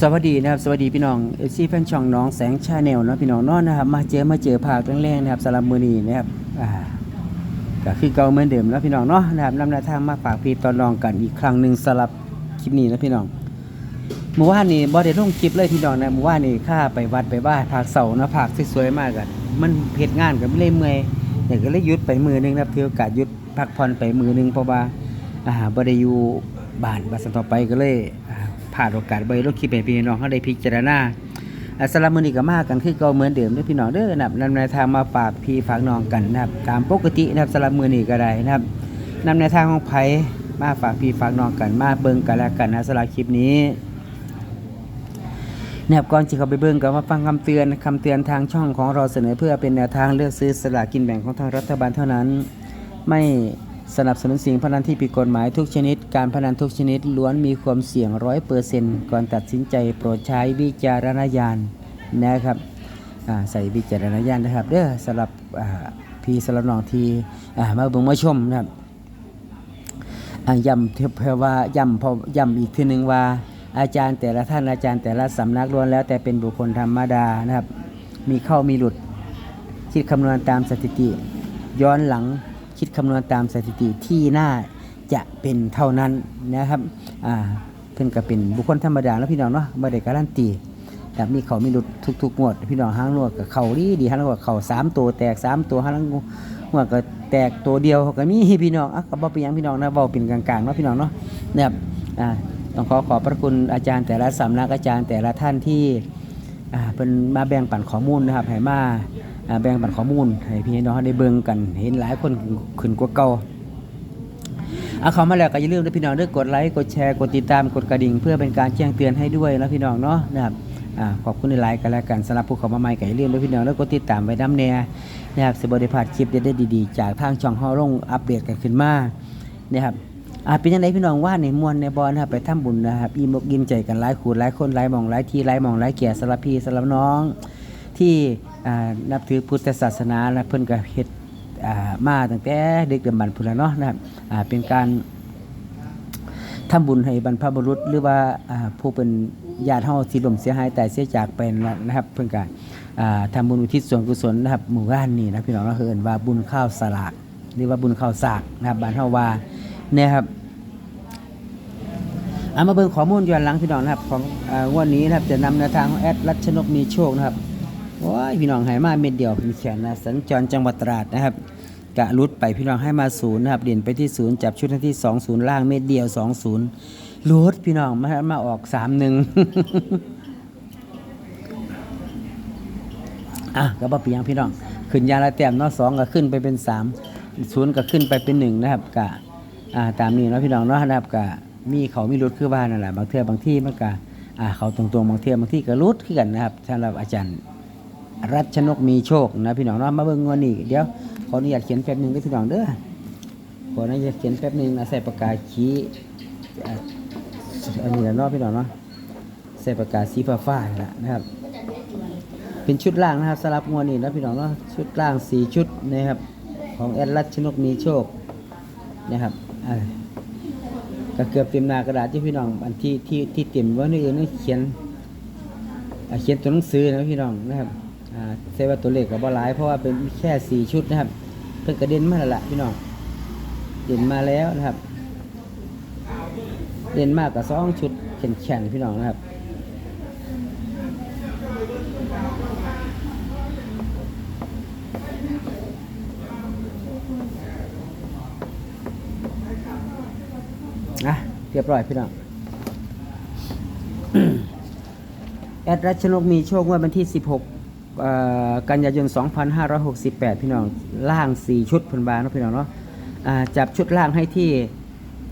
สวัสดีนะครับสวัสดีพี่น้องเอซี่แฟนช่องน้องแสงชาแนลนะพี่น้องนาะนะครับมาเจอมาเจอภาคแรงๆนะครับสำหรับมือนีนะครับอ่าก็คือเก่าเหมือนเดิมแล้วพี่น้องเนาะนะครับนำแนวทางมาฝากพี่ตอนลองกันอีกครั้งหนึ่งสำหรับคลิปนี้นะพี่น้องเมื่อวานนี้บ่ได้ลงคลิปเลยพี่น้องนะเมื่อวานนี้ข้าไปวัดไปบ้านภาคเสานะภาคสวยๆมากกันมันเพจงานกับไม่เลยเมื่อยอยากก็เลยหยุดไปมือหนึงนะครับถือโอกาสหยุดพักผ่อนไปมือหนึงเพราะว่าอ่าบ่ได้อยู่บ้านบัสัต่อไปก็เลย อ่าพลาดโอกาสไปลงคลิปให้พี่น้องเขาได้พิจารณาอะสำหรับมือนี้ก็มากกันคือเก่าเหมือนเดิมด้อพี่น้องเด้อนะครับนำแนวทางมาฝากพี่ฝากน้องกันนะครับตามปกตินะครับสำหรับมือนี้ก็ได้นะครับนำแนวทางของไผมาฝากพี่ฝากน้องกันมาเบิ่งกันแล้วกันนะสำหรับคลิปนี้นะครับก่อนที่เขาไปเบิ่งก็มาฟังคำเตือนคำเตือนทางช่องของเราเสนอเพื่อเป็นแนวทางเลือกซื้อสลากกินแบ่งของทางรัฐบาลเท่านั้น ไม่ สนับสนุนสิ่งพนันที่ผิดกฎหมายทุกชนิด การพนันทุกชนิดล้วนมีความเสี่ยงร้อยเปอร์เซนต์ก่อนตัดสินใจโปรดใช้วิจารณญาณนะครับใส่วิจารณญาณนะครับเด้อสำหรับพี่สำหรับน้องที่มาเบิ่งมาชมนะครับย้ำเพื่อว่าย้ำพอย้ำอีกทีหนึ่งว่า อาจารย์แต่ละท่านอาจารย์แต่ละสำนักล้วนแล้วแต่เป็นบุคคลธรรมดานะครับ มีเข้ามีหลุด คิดคำนวณตามสถิติ ย้อนหลัง คิดคำนวณตามสถิติที่น่าจะเป็นเท่านั้นนะครับอ่าเพิ่นก็เป็นบุคคลธรรมดาแล้วพี่น้องเนาะบ่ได้การันตีแต่มีเขามีหลุดทุกๆงวด พี่น้องห้างนวดกับเขาดีดีห้างนวดเขาสามตัวแตกสามตัวห้างงวดก็แตกตัวเดียวก็มีพี่น้องอะก็บ่เป็นยังพี่น้องนะเว้าเป็นกลางๆเนาะพี่น้องเนาะนะครับอ่าต้องขอขอบพระคุณอาจารย์แต่ละสำนักอาจารย์แต่ละท่านที่ อ่าเป็นมาแบ่งปันข้อมูลนะครับให้มาอ่าแบ่งปันข้อมูลให้พี่น้องได้เบิ่งกัน เห็นหลายคนขึ้นกว่าเก่าเอาเข้ามาแล้วก็อย่าลืมนะพี่น้องเด้อกดไลค์กดแชร์กดติดตามกดกระดิ่ง เพื่อเป็นการแจ้งเตือนให้ด้วยนะพี่น้องเนาะนะครับอ่าขอบคุณในไลค์กันแล้วกันสำหรับผู้เข้ามาใหม่ก็อย่าลืมนะพี่น้องแล้วกดติดตามไว้น้ำแน่นะครับสิบได้พลาดคลิปเด็ดๆดีๆ จากทางช่องเฮาลงอัปเดตกันขึ้นมานะครับ อ่าเป็นยังไงพี่น้องว่าในมวลในบอลนะครับไปทำบุญนะครับอิ่มอกยิ้มใจกันหลายขูดหลายคนหลายมองหลายทีหลายมองหลายแก่สารพีสารน้อง ที่อ่านับถือพุทธศาสนาและเพิ่นก็เฮ็ดอ่ามาตั้งแต่เด็กเดิมบันพุ่นล้วเนาะนะครับอ่าเป็นการทำบุญให้บรรพบุรุษหรือว่าผู้เป็นญาติเฮาที่ล่มเสียหายแต่เสียจากไปนั่นล่ะนะครับเพิ่อนก็อ่าทำบุญอุทิศส่วนกุศลนะครับหมู่บ้านนี่นะพี่น้องเราเอินว่าบุญข้าวสลากหรือว่าบุญข้าวสากนะครับบ้านเฮาว่า เนี่ยครับเอามาเบิ่งข้อมูลย้อนหลังพี่น้องนะครับ ของอวันนี้นะครับจะนำแนวทางของแอดรัชนกมีโชคนะครับโอ้ยพี่น้องให้มาเม็ดเดียวเป็นแขนนะสัญจรจังหวัดตราดนะครับกะรุดไปพี่น้องให้มาศูนย์นะครับเด่นไปที่ศูนย์จับชุดที่สองศูนย์ล่างเม็ดเดียวสองศูนย์รุดพี่น้องมามาออกสามหนึ่งอะก็บ่เปียงพี่น้อง ขึ้นยาละแต้มเนาะสองก็ขึ้นไปเป็นสามศูนย์ก็ขึ้นไปเป็นหนึ่งนะครับกะ อ่าตามนี้เนาะพี่น้องเนาะนะครับกะมีเขามีรุดคือว่านนั่นแหละบางเทื่อบางที่มันก็อ่าเขาตรงๆบางเทื่อบางที่ก็รุดขึ้นกันนะครับสำหรับอาจารย์รัชนกมีโชคนะพี่น้องเนาะมาเบิ่งงวันนี้เดี๋ยวขออนุญาตเขียนแป๊บหนึงด้อพี่น้องเด้อขออนุญาตเขียนแป๊บหนึงนะใส่ปากกาขีอ่าอันนี้แหละเนาะพี่น้องเนาะใส่ปากกาสีฟ้าๆนี่ล่ะนะครับ เป็นชุดล่างนะครับสลับงวดนี้นะพี่น้องเนาะชุดล่างสี่ชุดนะครับของแอดรัชนกมีโชคนะครับ ก็เกือบเต็มหน้ากระดาษที่พี่น้องอันที่ที่ที่เต็มว่านี่อื่นนี่เขียนเขียนตัวหนังสือนะพี่น้องนะครับเซว่าตัวเลขกับบอลายเพราะว่าเป็นแค่สี่ชุดนะครับ เพิ่งกระเด็นมาแล้วล่ะพี่น้องเด่นมาแล้วนะครับ เด่นมากกับสองชุดแข็งๆพี่น้องนะครับ นะเรียบร้อยพี่น้องแอดรัชนกมีโชคงว่าวันที่ 16 กันยายน 2568 พี่น้องล่าง 4 ชุดพันบาเนะพี่น้องเนาะจับชุดล่างให้ที่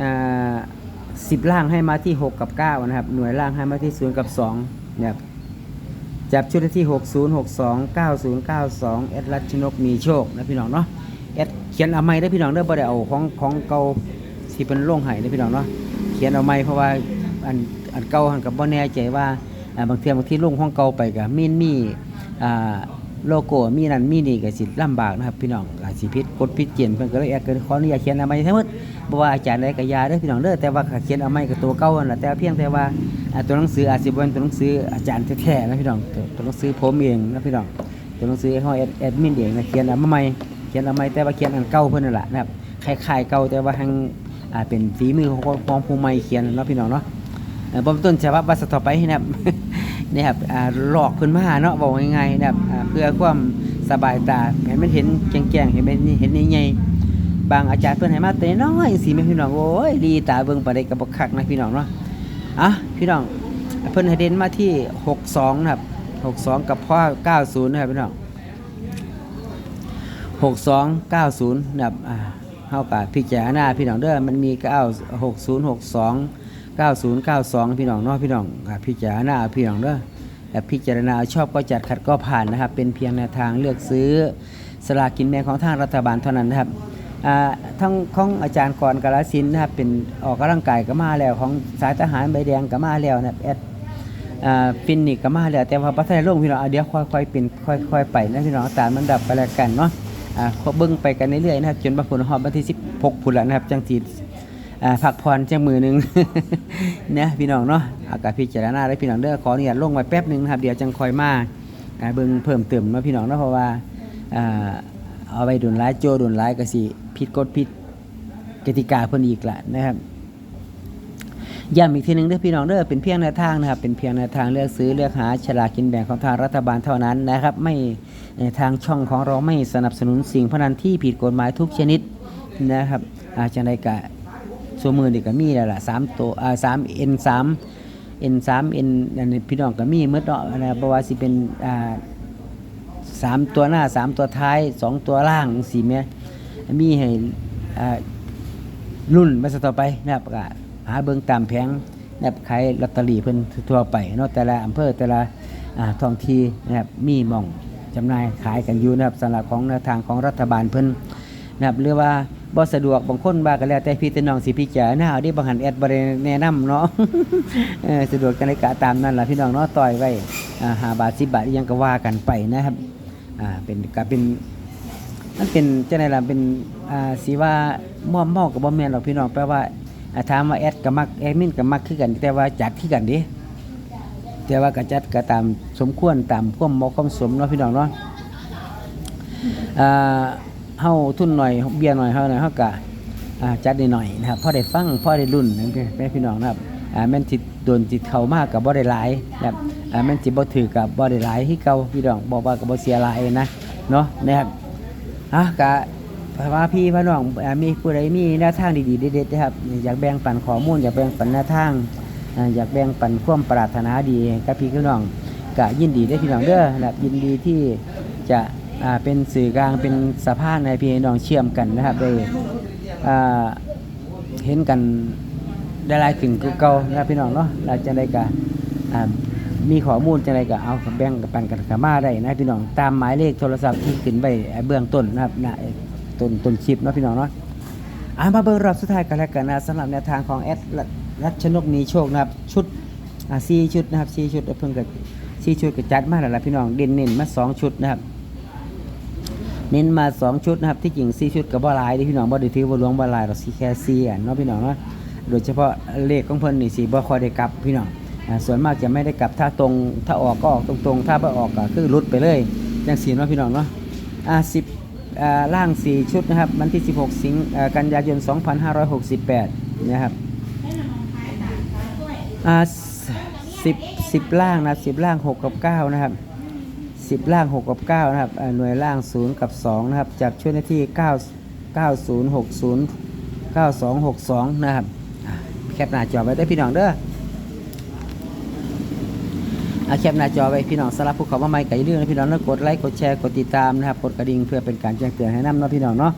อ่า10ล่างให้มาที่ 6 กับ 9 นะครับ หน่วยล่างให้มาที่ 0 กับ 2 นะครับ จับชุดที่ 60 62 90 92 แอดรัชนกมีโชคนะพี่น้องเนาะ แอดเขียนเอาไม้ได้พี่น้องเด้อบ่ได้เอาของของเก่า ที่เป็นโล่งไห้ได้อพี่น้องเนาะเขียนเอาไม้เพราะว่าอันอันเก่าหันกับบ่แน่ใจว่าบางเทีบางที่ลงห้องเก่าไปก็มีนมีอ่าโลโก้มีนั่นมีนี่ก็สิลำบากนะครับพี่น้องอาจสิผิดกฎผิดเกณฑ์เพิ่นก็เลยแอดก็ขออนุญาตเขียนเอาไม้ทั้งหมดบ่ว่าอาจารย์ใดก็อยาเด้อพี่น้องเด้อแต่ว่าเขียนเอาไม้ก็ตัวเก่านั่นล่ะแต่เพียงแต่ว่าตัวหนังสืออาจสิบ่เป็นตัวหนังสืออาจารย์แท้ๆนะพี่น้องตัวหนังสือผมเองนะพี่น้องตัวหนังสือของแอดแอดมินเองนะเขียนเอามาใหม่เขียนเอาใหม่แต่ว่าเขียนอันเก่าเพิ่นนั่นล่ะนะครับคล้ายๆเก่าแต่ว่าทาง อ่าเป็นฝีมือของของผู้ใหม่เขียนเนาะพี่น้องเนาะเอ่อบ่เป็นต้นฉบับว่าสต่อไปนะครับนี่ครับหลอกเพิ่นมาเนาะบอกง่ายๆนะครับเพื่อความสบายตาให้มันเห็นแจ้งๆเห็นมันเห็นใหญ่ๆบางอาจารย์เพิ่นให้มาแต่น้อยสิแม่พี่น้องโอ้ยดีตาเบิ่งปานใดก็บ่คักนะพี่น้องเนาะอะพี่น้องเพิ่นให้เด่นมาที่ 62นะครับ62 กับพ่อ90นะครับพี่น้อง6290นะครับอ่า เฮากับพิจารณาพี่น้องเด้อมันมี9 6062 9092พี่น้องเนาะพี่น้องอ่าพิจารณาเอาพี่น้องเด้อแต่พิจารณาชอบก็จัดขัดก็ผ่านนะครับ เป็นเพียงแนวทางเลือกซื้อสลากกินแบ่งของทางรัฐบาลเท่านั้นนะครับอ่าทั้งของอาจารย์กรกาลสินนะครับเป็นออกกำลังกายก็มาแล้วของสายทหารใบแดงก็มาแล้วนะแอดอ่าฟินนิกก็มาแล้วแต่ว่าประเทศโลกพี่น้องเดี๋ยวค่อยๆเป็นค่อย ๆ ไปนะพี่น้องตามลำดับไปแล้วกันเนาะ อ่าขอเบิ่งไปกันเรื่อยๆนะครับจนบางคนฮอดวันที่16พุ่นแล้วนะครับจังสิอ่าพักผ่อนจังมือหนึ่งเนี่ยพี่น้องเนาะอากาศพิจารณาได้พี่น้องเด้อขออนุญาตลงไว้แป๊บหนึงนะครับเดี๋ยวจังคอยมาอ่าเบิ่งเพิ่มเติมเนาะพี่น้องเนาะเพราะว่าอ่าเอาไปดุนร้ายโจดุนร้ายก็สิผิดกฎผิดกติกาเพิ่นอีกละนะครับย้ำอีกทีหนึ่งเด้อพี่น้องเด้อเป็นเพียงแนวทางนะครับเป็นเพียงแนวทางเลือกซื้อเลือกหาฉลากกินแบ่งของทางรัฐบาลเท่านั้นนะครับ ไม่ ทางช่องของเราไม่สนับสนุนสิ่งพนันที่ผิดกฎหมายทุกชนิดนะครับ อาจจะได้กะสมือนี่ก็มีแล้วล่ะสามตัวอ่าสามเอ็นสามเอ็นสามเอ็นอันนี้พี่น้องก็มีเมื่อเนาะนะบ่ว่าสิเป็นอ่าสามตัวหน้าสามตัวท้ายสองตัวล่างสี่เมียมีให้อ่ารุ่นมาสต่อไปนะครับก็หาเบิ่งตามแผงนะครับขายลอตเตอรี่เพิ่นทั่วไปเนาะแต่ละอำเภอแต่ละอ่าท้องที่นะครับมีมอง จำหน่ายขายกันอยู่นะครับสำหรับของแนวทางของรัฐบาลเพิ่นนะครับหรือว่าบ่สะดวกบางคนบ้าก็แล้วแต่พี่แต่น้องสิพิจารณาเอาดิบางหันแอดบ่ได้แนะนำเนาะสะดวกจังได๋ก็ตามนั้นล่ะพี่น้องเนาะต่อยไว้อ่า5บาท10บาทยังก็ว่ากันไปนะครับอ่าเป็นก็เป็นมันเป็นจังไดล่ะเป็นอ่าสิว่าม่อมเมากับบ่แม่นหรอกพี่น้องแปลว่าอ่าถามว่าแอดก็มักแอดมินก็มักคือกัน แต่ว่าจัดคือกันเด้ แต่ว่าก็จัดก็ตามสมควรตามควมมาะความสมเนาะพี่น้องเนาะอ่าเฮาทุนหน่อยเบี้ยหน่อยเฮาหน่อยเฮาก็อ่าจัดได้หน่อยนะครับพ่อได้ฟังพ่อได้รุ่นนั่นแม่พี่น้องนะครับอ่าแม่นสิตโดนจิตเขามากก็บ่ได้หลายนะครับอ่าแม่นสิตบ่ถือก็บ่ได้หลายคือเก่าพี่น้องบอกว่าก็บ่เสียหลายนะเนาะนะครับอะกะว่าพี่พี่น้องมีผู้ใดมีแนวทางดีๆเด็ดๆนะครับอยากแบ่งปันข้อมูลอยากแบ่งปันแนวทาง อยากแบ่งปันความปรารถนาดีกับพี่พี่น้องกะยินดีได้พี่น้องเด้อนะครับยินดีที่จะเป็นสื่อกลางเป็นสะพานในพี่น้องเชื่อมกันนะครับได้เห็นกันได้ลายขึ้นคือเก่านะครับพี่น้องเนาะเราจะได้กะอ่ามีข้อมูลจังไรก็เอาแบ่งกับปันกันกับมาได้นะพี่น้องตามหมายเลขโทรศัพท์ที่ขึ้นไปเบื้องต้นนะครับนะต้นต้นคลิปเนาะพี่น้องเนาะอ่ามาเบิ่งรอบสุดท้ายกันแล้วกันนะสำหรับแนวทางของแอด รัชนกนีโชคนะครับ ชุดอ่าสี่ชุดนะครับสี่ชุดเพิ่งกับสี่ชุดก็จัดมากแล้วล่ะพี่น้องเด่นเน้นมาสองชุดนะครับ เน้นมาสองชุดนะครับที่จริงสี่ชุดกับบ่ลายเด้พี่น้องบ่ได้ถือว่าหลวงบ่ลายหรอกสี่แค่สี่อันเนาะพี่น้องเนาะโดยเฉพาะเลขของเพิ่นนี่สิบ่คอยได้กลับพี่น้องอ่าส่วนมากจะไม่ได้กลับถ้าตรงถ้าออกก็ออกตรงๆ ถ้าไม่ออกก็คือรุดไปเลยจังสีเนาะพี่น้องเนาะอ่าสิบอ่าล่าง 4 ชุดนะครับ วันที่ 16 สิงกันยายน 2568 นะครับ อ่าสิบสิบล่างนะสิบล่าง6กับ9นะครับ10ล่าง6กับ9นะครับอ่าหน่วยล่าง0กับ2นะครับจับช่วยหน้าที่9 9060 9262นย์หกศูนย์เก้าสองหกสองนะครับแคปหน้าจอไว้ได้พี่น้องเด้ออาแคปหน้าจอไว้พี่น้องสำหรับผู้เขามาใหม่ไก่เรื่องนะพี่น้องแล้วกดไลค์กดแชร์กดติดตามนะครับกดกระดิ่งเพื่อเป็นการแจ้งเตือนให้น้ำเนาะพี่น้องเนาะ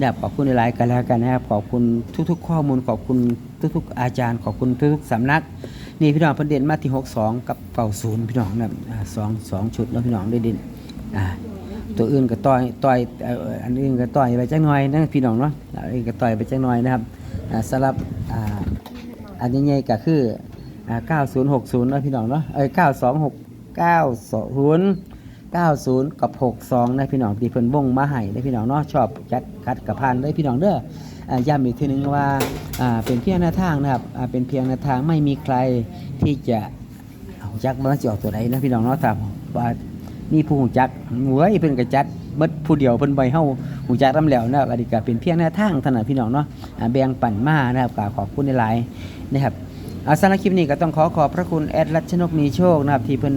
นะครับขอบคุณในไลน์กันแล้วกันนะครับขอบคุณทุกๆ ข้อมูลขอบคุณทุกๆ อาจารย์ ขอบคุณทุกๆสำนัก นี่พี่น้องเพิ่นเด่นมาที่62กับ90พี่น้องนะสองสองชุดเนาะพี่น้องได้ด่นอ่าตัวอื่นก็ต่อยต่อยอันอื่นก็ต่อยไปจักหน่อยนะพี่น้องเนาะอันอื่นก็ต่อยไปจักหน่อยนะครับสำหรับอันใหญ่ๆก็คืออ่า9060นะพี่น้องเนาะเอ้ย926 90 กับ 62นะพี่น้องที่เพิ่นวงมาให้ได้พี่น้องเนาะชอบจัดคัดกับพานได้พี่น้องเด้ออ่าย้ำอีกทีนึงว่าอ่าเป็นเพียงแนวทางนะครับอ่าเป็นเพียงแนวทางไม่มีใครที่จะเอาจักมันจะออกตัวไหนนะพี่น้องเนาะครับว่ามีผู้หูจักหวยเพิ่นกระจัดเบิดผู้เดียวเพิ่นใบเฮาหูจักนํแล้วนะครับอันนี้ก็เป็นเพียงแนวทางเท่านั้นพี่น้องเนาะอ่าแบ่งปันมานะครับก็ขอบคุณหลายนะครับอาสำหรับคลิปนี้ก็ต้องขอขอบพระคุณแอดรัชนกมีโชคนะครับที่เพิ่น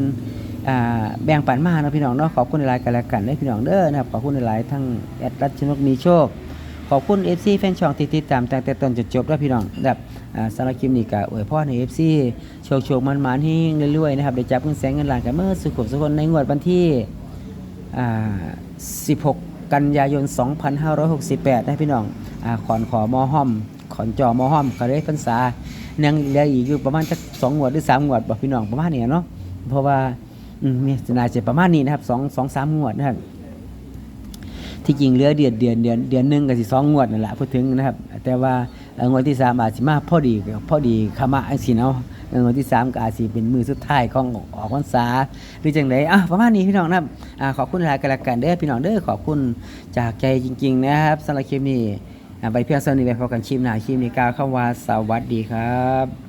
แบ่งปันมาเนาะพี่น้องเนาะขอบคุณหลายกันแล้วกันเด้พี่น้องเด้อนะครับขอบคุณหลายทั้งแอดรัชนกมีโชค ขอบคุณ FC แฟนช่องที่ติดตามตั้งแต่ต้นจนจบแล้วพี่น้องแบบอ่ารคลิปนี้ก็อวยพรใน FC โชคโชคมันมันๆเฮงรวยๆนะครับได้จับเงินแสนเงินล้านกันเมื่อสุขสุขคนในงวดวันที่ 16 กันยายน 2568 นะพี่น้องอขอนขอมอห้อมขอนจอมอห้อมก็ได้พรรษายังเหลืออีกอยู่ประมาณจักสองงวดหรือสามงวดบ่พี่น้องประมาณนี้เนาะเพราะว่า มมีน่าจะประมาณนี้นะครับสองสองสามงวดนะครับ ที่จริงเหลือเดือนเดือนเดือนเดือนหนึ่งกับสิสองงวดนั่นแหละพูดถึงนะครับ แต่ว่างวดที่สามอาจสิมาพอดีพอดีขมะอังสิเนาะงวดที่สามก็อาจสิเป็นมือสุดท้ายของออกพรรษาหรือจังไดอะประมาณนี้พี่น้องนะครับอ่าขอบคุณหลายกันละกันเด้อพี่น้องเด้อขอบคุณจากใจจริง ๆ นะครับสำหรับคลิปนี้อ่าไปเพียงเท่านี้ไปพบกันคลิปหน้าคลิปนี้กล่าวคำว่าสวัสดีครับ